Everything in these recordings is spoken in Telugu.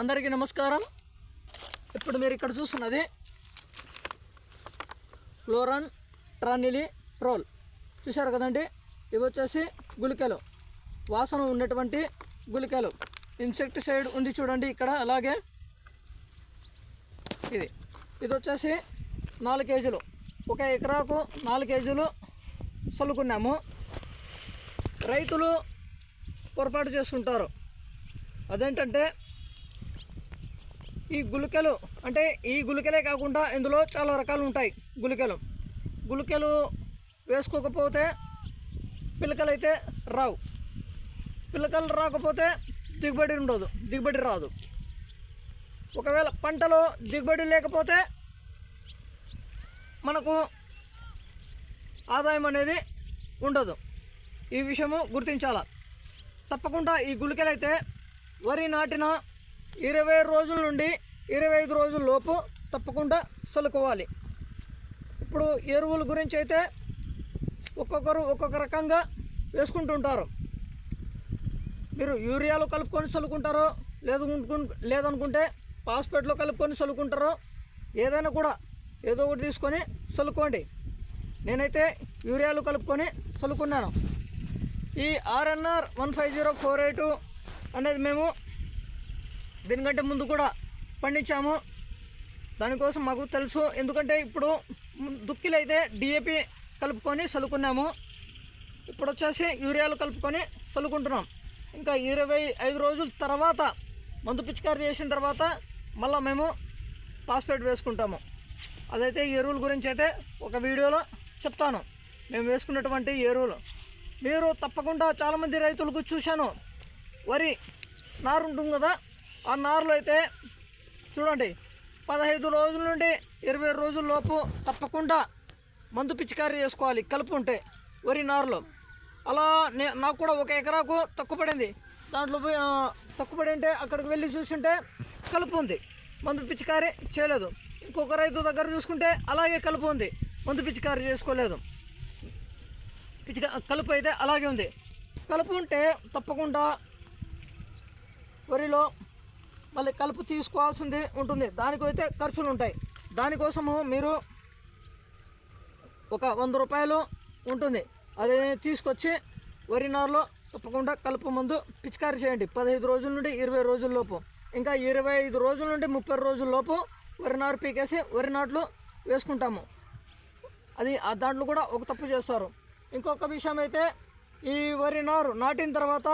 అందరికీ నమస్కారం. ఇప్పుడు మీరు ఇక్కడ చూస్తున్నది ఫ్లోరన్ ట్రానిలి ప్రోల్ చూశారు కదండి? ఇవి వచ్చేసి గుళికలు. వాసన ఉన్నటువంటి గుళికలు. ఇన్సెక్టిసైడ్ ఉంది చూడండి ఇక్కడ అలాగే ఇది. ఇది వచ్చేసి నాలుగు కేజీలు. ఒక ఎకరాకు నాలుగు కేజీలు చల్లుకున్నాము. రైతులు పొరపాటు చేస్తుంటారు. అదేంటంటే ఈ గుళికలు అంటే ఈ గుళికలే కాకుండా ఇందులో చాలా రకాలు ఉంటాయి గుళికలు. గుళికలు వేసుకోకపోతే పిలకలు అయితే రావు. పిలకలు రాకపోతే దిగుబడి ఉండదు దిగుబడి రాదు. ఒకవేళ పంటలో దిగుబడి లేకపోతే మనకు ఆదాయం అనేది ఉండదు. ఈ విషయము గుర్తించాల. తప్పకుండా ఈ గుళికలైతే వరి నాటిన ఇరవై రోజుల నుండి ఇరవై ఐదు రోజుల లోపు తప్పకుండా చల్లుకోవాలి ఇప్పుడు ఎరువుల గురించి అయితే ఒక్కొక్కరు ఒక్కొక్క రకంగా వేసుకుంటుంటారు. మీరు యూరియాలో కలుపుకొని చల్లుకుంటారో లేదు లేదనుకుంటే పాస్పేట్లో కలుపుకొని చల్లుకుంటారో ఏదైనా కూడా ఏదో ఒకటి తీసుకొని చల్లుకోండి నేనైతే యూరియాలు కలుపుకొని చల్లుకున్నాను ఈ RNR one five zero four eight అనేది మేము దీనికంటే ముందు కూడా పండించాము. దానికోసం మాకు తెలుసు. ఎందుకంటే ఇప్పుడు దుక్కిలు అయితే డిఏపి కలుపుకొని చల్లుకున్నాము ఇప్పుడు వచ్చేసి యూరియాలు కలుపుకొని చల్లుకుంటున్నాం ఇంకా ఇరవై ఐదు రోజుల తర్వాత మందు పిచికారి చేసిన తర్వాత మళ్ళీ మేము పాస్పేట్ వేసుకుంటాము. అదైతే ఎరువుల గురించి అయితే ఒక వీడియోలో చెప్తాను. మేము వేసుకున్నటువంటి ఎరువులు. మీరు తప్పకుండా చాలామంది రైతులకు చూశాను. వరి నారు ఉంటుంది కదా ఆ నారులు అయితే చూడండి పదహైదు రోజుల నుండి ఇరవై రోజుల లోపు తప్పకుండా మందు పిచికారీ చేసుకోవాలి కలుపు ఉంటే వరి నారులో. అలా నే నాకు కూడా ఒక ఎకరాకు తక్కువ పడింది. దాంట్లో తక్కువపడి తక్కువ పడి ఉంటే అక్కడికి వెళ్ళి చూసుంటే కలుపు ఉంది. మందు పిచికారీ చేయలేదు. ఇంకొక రైతు దగ్గర చూసుకుంటే అలాగే కలుపు ఉంది. మందు పిచికారీ చేసుకోలేదు. పిచిక కలుపు అయితే అలాగే ఉంది. కలుపు ఉంటే తప్పకుండా వరిలో మళ్ళీ కలుపు తీసుకోవాల్సింది ఉంటుంది. దానికైతే ఖర్చులు ఉంటాయి. దానికోసము మీరు ఒక వంద రూపాయలు ఉంటుంది. అది తీసుకొచ్చి వరి నారులో తప్పకుండా కలుపు మందు పిచికారీ చేయండి. పదహైదు రోజుల నుండి ఇరవై రోజుల లోపు. ఇంకా ఇరవై ఐదు రోజుల నుండి ముప్పై రోజుల లోపు వరి నారు పీకేసి వరి నాట్లు వేసుకుంటాము. అది ఆ దాంట్లో కూడా ఒక తప్పు చేస్తారు. ఇంకొక విషయం అయితే ఈ వరి నారు నాటిన తర్వాత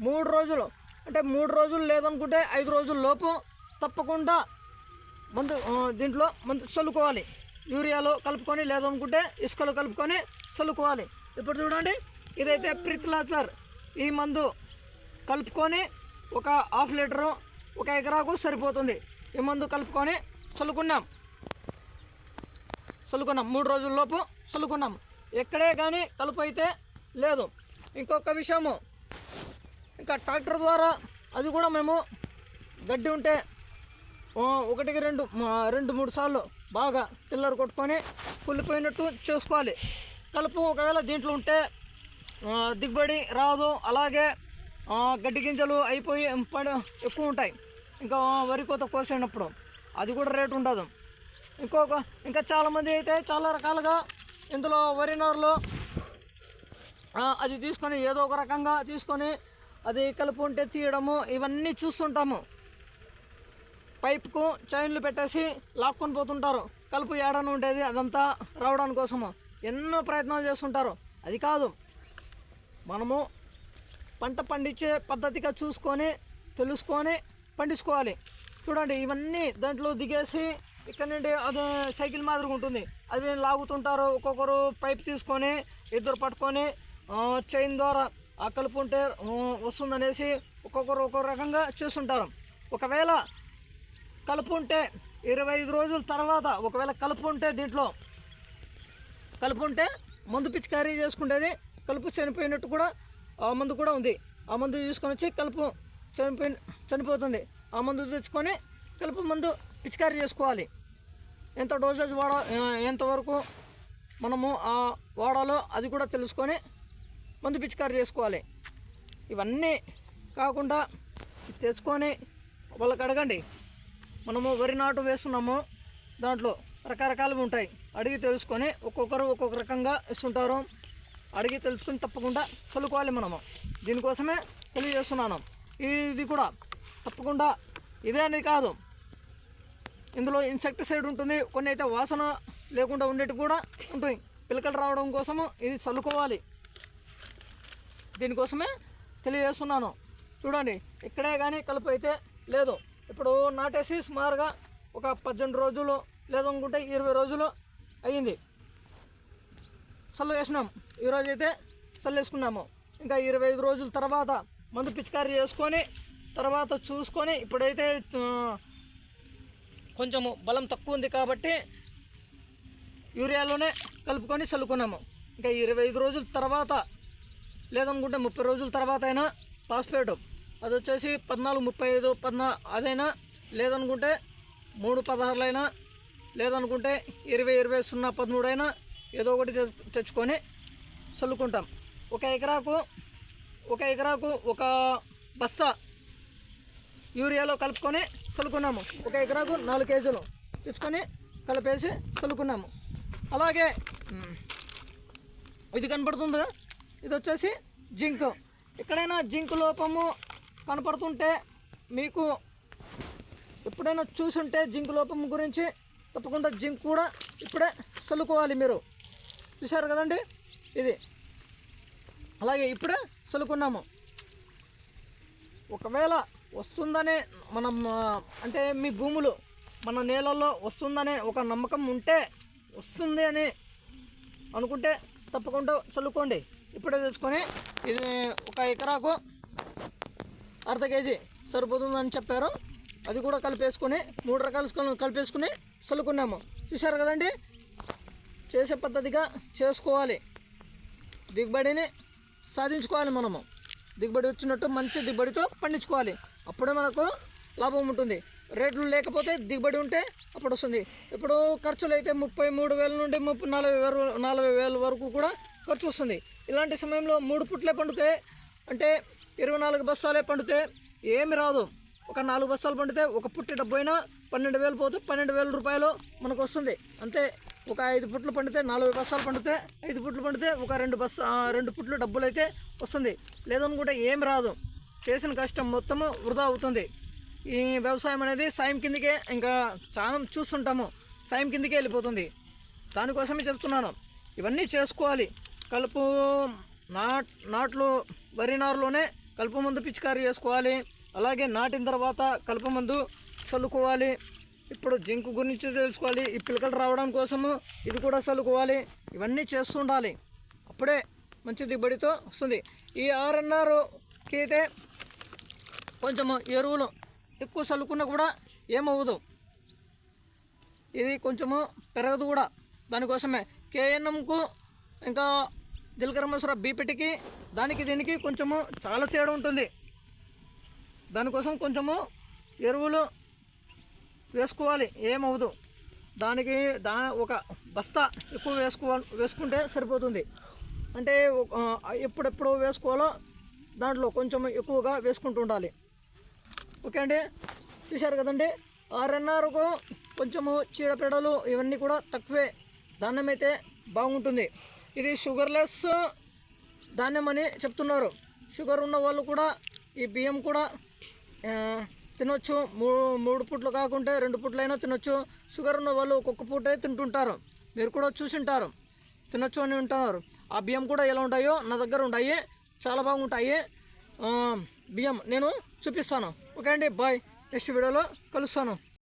మూడు రోజులు అంటే మూడు రోజులు లేదనుకుంటే ఐదు రోజుల లోపు తప్పకుండా మందు దీంట్లో మందు చల్లుకోవాలి. యూరియాలో కలుపుకొని లేదనుకుంటే ఇసుకలో కలుపుకొని చల్లుకోవాలి. ఇప్పుడు చూడండి ఇదైతే ప్రిత్లాచర్ ఈ మందు కలుపుకొని ఒక హాఫ్ లీటరు ఒక ఎకరాకు సరిపోతుంది. ఈ మందు కలుపుకొని చల్లుకున్నాం. చల్లుకున్నాం. మూడు రోజుల లోపు చల్లుకున్నాం. ఎక్కడే కానీ కలుపు అయితే లేదు. ఇంకొక విషయము ఇంకా ట్రాక్టర్ ద్వారా అది కూడా మేము గడ్డి ఉంటే ఒకటికి రెండు రెండు మూడు సార్లు బాగా పిల్లర్ కొట్టుకొని కుళ్ళిపోయినట్టు చూసుకోవాలి. కలుపు ఒకవేళ దీంట్లో ఉంటే దిగుబడి రాదు. అలాగే గడ్డి గింజలు అయిపోయి పడి ఎక్కువ ఉంటాయి. ఇంకా వరి కోత కోసినప్పుడు అది కూడా రేటు ఉండదు. ఇంకొక ఇంకా చాలామంది అయితే చాలా రకాలుగా ఇందులో వరి నారులో అది తీసుకొని ఏదో ఒక రకంగా తీసుకొని అది కలుపు ఉంటే తీయడము ఇవన్నీ చూస్తుంటాము. పైప్కు చైన్లు పెట్టేసి లాక్కొని పోతుంటారు. కలుపు ఏడన ఉండేది అదంతా రావడానికి కోసము. ఎన్నో ప్రయత్నాలు చేస్తుంటారు. అది కాదు. మనము పంట పండించే పద్ధతిగా చూసుకొని తెలుసుకొని పండించుకోవాలి. చూడండి ఇవన్నీ దాంట్లో దిగేసి ఇక్కడ నుండి అది సైకిల్ మాదిరిగా ఉంటుంది. అది లాగుతుంటారు. ఒక్కొక్కరు పైప్ తీసుకొని ఇద్దరు పట్టుకొని చైన్ ద్వారా ఆ కలుపు ఉంటే వస్తుందనేసి ఒక్కొక్కరు ఒక్కొక్క రకంగా చేస్తుంటారు. ఒకవేళ కలుపు ఉంటే ఇరవై ఐదు రోజుల తర్వాత ఒకవేళ కలుపు ఉంటే దీంట్లో కలుపు ఉంటే మందు పిచికారీ చేసుకునేది కలుపు చనిపోయినట్టు కూడా ఆ మందు కూడా ఉంది. ఆ మందు తీసుకొని వచ్చి కలుపు చనిపోయి చనిపోతుంది. ఆ మందు తెచ్చుకొని కలుపు మందు పిచికారీ చేసుకోవాలి. ఎంత డోసేజ్ వాడ ఎంతవరకు మనము ఆ వాడాలో అది కూడా తెలుసుకొని మందు పిచికారి చేసుకోవాలి. ఇవన్నీ కాకుండా తెచ్చుకొని వాళ్ళకి అడగండి. మనము వరి నాటు వేస్తున్నాము. దాంట్లో రకరకాలు ఉంటాయి. అడిగి తెలుసుకొని ఒక్కొక్కరు ఒక్కొక్క రకంగా ఇస్తుంటారు అడిగి తెలుసుకొని తప్పకుండా చల్లుకోవాలి మనము. దీనికోసమే తెలియజేస్తున్నాను. ఇది కూడా తప్పకుండా ఇదే అనేది కాదు. ఇందులో ఇన్సెక్టిసైడ్ ఉంటుంది. కొన్ని అయితే వాసన లేకుండా ఉండేవి కూడా ఉంటాయి పిలకలు రావడం కోసము ఇది చల్లుకోవాలి. దీనికోసమే తెలియజేస్తున్నాను. చూడండి ఇక్కడే కానీ కలుపు అయితే లేదు. ఇప్పుడు నాటేసి సుమారుగా ఒక పద్దెనిమిది రోజులు లేదనుకుంటే ఇరవై రోజులు అయ్యింది. చల్లు వేసినాం ఈరోజు అయితే చల్లు వేసుకున్నాము ఇంకా ఇరవై ఐదు రోజుల తర్వాత మందు పిచికారీ చేసుకొని తర్వాత చూసుకొని ఇప్పుడైతే కొంచెము బలం తక్కువ ఉంది కాబట్టి యూరియాలోనే కలుపుకొని చల్లుకున్నాము. ఇంకా ఇరవై ఐదు రోజుల తర్వాత లేదనుకుంటే ముప్పై రోజుల తర్వాత అయినా పాస్పేట్ అది వచ్చేసి పద్నాలుగు ముప్పై ఐదు పద్నా అదైనా లేదనుకుంటే మూడు పదహారులైనా లేదనుకుంటే ఇరవై ఇరవై సున్నా పదమూడు అయినా ఏదో ఒకటి తె- తెచ్చుకొని చల్లుకుంటాం. ఒక ఎకరాకు ఒక ఎకరాకు ఒక బస్తా యూరియాలో కలుపుకొని చల్లుకున్నాము. ఒక ఎకరాకు నాలుగు కేజీలు తెచ్చుకొని కలిపేసి చల్లుకున్నాము. అలాగే ఇది కనపడుతుందా ఇది వచ్చేసి జింక్. ఎక్కడైనా జింక్ లోపము కనపడుతుంటే మీకు ఎప్పుడైనా చూసుంటే జింక్ లోపం గురించి తప్పకుండా జింక్ కూడా ఇప్పుడే చల్లుకోవాలి మీరు. చూశారు కదండి? ఇది. అలాగే ఇప్పుడే చల్లుకున్నాము. ఒకవేళ వస్తుందనే మనం అంటే మీ భూములు మన నేలల్లో వస్తుందనే ఒక నమ్మకం ఉంటే వస్తుంది అని అనుకుంటే తప్పకుండా చల్లుకోండి. ఇప్పుడే తెచ్చుకొని ఇది ఒక ఎకరాకు అర్ధ కేజీ సరిపోతుందని చెప్పారు. అది కూడా కలిపేసుకొని మూడు రకాలు కలిపేసుకుని చల్లుకున్నాము. చూశారు కదండి? చేసే పద్ధతిగా చేసుకోవాలి. దిగుబడిని సాధించుకోవాలి మనము. దిగుబడి వచ్చినట్టు మంచి దిగుబడితో పండించుకోవాలి. అప్పుడే మనకు లాభం ఉంటుంది. రేట్లు లేకపోతే దిగుబడి ఉంటే అప్పుడు వస్తుంది. ఇప్పుడు ఖర్చులు అయితే ముప్పై మూడు వేల నుండి ముప్పై నలభై వేల నలభై వేల వరకు కూడా ఖర్చు వస్తుంది. ఇలాంటి సమయంలో మూడు పుట్లే పండితే అంటే ఇరవై నాలుగు బస్తాలే పండితే ఏమి రాదు. ఒక నాలుగు బస్తాలు పండితే ఒక పుట్టి డబ్బు అయినా పన్నెండు వేలు పోతే పన్నెండు వేల రూపాయలు మనకు వస్తుంది అంతే ఒక ఐదు పుట్లు పండితే నాలుగు బస్తాలు పండితే ఐదు పుట్లు పండితే ఒక రెండు బస్ రెండు పుట్లు డబ్బులు అయితే వస్తుంది. లేదనుకుంటే ఏం రాదు. చేసిన కష్టం మొత్తము వృధా అవుతుంది. ఈ వ్యవసాయం అనేది సాయం కిందకే ఇంకా చాలా చూస్తుంటాము. సాయం కిందకే వెళ్ళిపోతుంది. దానికోసమే చెప్తున్నాను. ఇవన్నీ చేసుకోవాలి. కలుపు నాట్ నాట్లు వరి నారులోనే కలుపు మందు పిచికారీ చేసుకోవాలి. అలాగే నాటిన తర్వాత కలుపు మందు చల్లుకోవాలి. ఇప్పుడు జింకు గురించి తెలుసుకోవాలి. ఈ పిలకలు రావడం కోసము ఇది కూడా చల్లుకోవాలి. ఇవన్నీ చేస్తుండాలి అప్పుడే మంచి దిగుబడితో వస్తుంది. ఈ ఆర్ఎన్ఆర్కి అయితే కొంచెము ఎరువులు ఎక్కువ చల్లుకున్నా కూడా ఏమవ్వదు. ఇది కొంచెము పెరగదు కూడా. దానికోసమే. కేఎన్ఎంకు ఇంకా జీలకర్ర మసూర బీపీటీకి దానికి దీనికి కొంచెము చాలా తేడా ఉంటుంది. దానికోసం కొంచెము ఎరువులు వేసుకోవాలి ఏమవుదు దానికి దా ఒక బస్తా ఎక్కువ వేసుకో వేసుకుంటే సరిపోతుంది. అంటే ఎప్పుడెప్పుడు వేసుకోవాలో దాంట్లో కొంచెం ఎక్కువగా వేసుకుంటూ ఉండాలి. ఓకే అండి? చూశారు కదండి? ఆర్ఎన్ఆర్కు కొంచెము చీడపీడలు ఇవన్నీ కూడా తక్కువే. ధాన్యం అయితే బాగుంటుంది. ఇది షుగర్లెస్ ధాన్యం అని చెప్తున్నారు. షుగర్ ఉన్న వాళ్ళు కూడా ఈ బియ్యం కూడా తినొచ్చు. మూడు పూట్లు కాకుంటే రెండు పూట్లైనా తినొచ్చు. షుగర్ ఉన్న వాళ్ళు ఒక్కొక్క పూటే తింటుంటారు. మీరు కూడా చూసింటారు. తినొచ్చు అని ఉంటున్నారు ఆ బియ్యం కూడా ఎలా ఉంటాయో నా దగ్గర ఉంటాయి. చాలా బాగుంటాయి. బియ్యం నేను చూపిస్తాను. ఓకే అండి బాయ్. నెక్స్ట్ వీడియోలో కలుస్తాను.